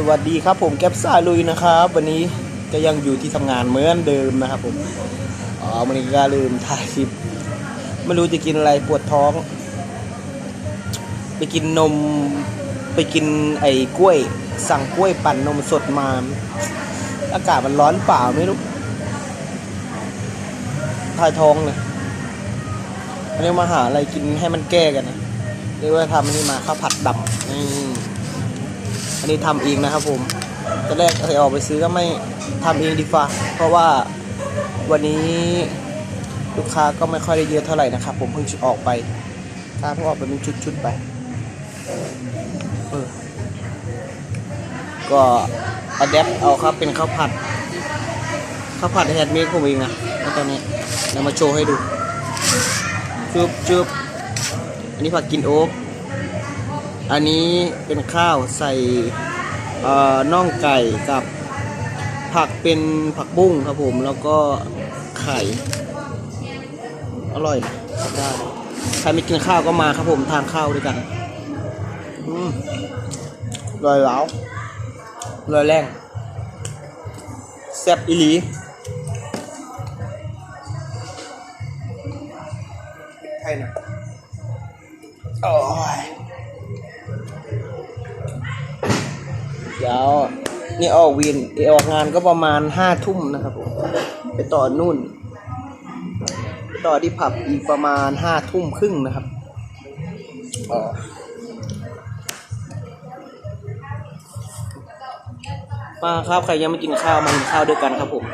สวัสดีครับผมแก๊ปซ่าลุยนะครับ วันนี้ก็ยังอยู่ที่ทำงานเหมือนเดิมนะครับผมอ๋อวันนี้ก็ลืมถ่ายคลิปไม่รู้จะกินอะไรปวดท้อง ไปกินนมไปกินไอ้กล้วย สั่งกล้วยปั่นนมสดมา อากาศมันร้อนเปล่าไม่รู้ถ่ายท้องเลยอันนี้มาหาอะไรกินให้มันแก้กันนะเรียกว่าทำนนี้มาข้าวผัดดำนี่ อันนี้ทำเองนะครับผมตอนแรกเคยออกไปซื้อก็ไม่ทำเองดีฟ้าเพราะว่าวันนี้ลูกค้าก็ไม่ค่อยได้เยอะเท่าไหร่นะครับ ผมเพิ่งออกไปค้าเพิ่งออกไปเป็นชุดๆไปเออก็อัดแอปเอาครับเป็นข้าวผัดข้าวผัดแฮนด์เมดผมเองนะแล้วตอนนี้เดี๋ยวมาโชว์ให้ดูจุบจุบอันนี้ผักกินโอ๊ก อันนี้เป็นข้าวใส่น่องไก่กับผักเป็นผักบุ้งครับผมแล้วก็ไข่ อร่อยได้ใครไม่กินข้าวก็มาครับผมทานข้าวด้วยกันอืมอร่อยแล้วอร่อยแรงแซ่บอีหลีไทยนะโอ้ย เดี๋ยวนี่ออกวินออกงานก็ประมาณห้าทุ่มนะครับผมไปต่อนู่นไปต่อที่ผับอีกประมาณห้าทุ่มครึ่งนะครับอ๋อมาครับใครยังไม่กินข้าวมากินข้าวด้วยกันครับผม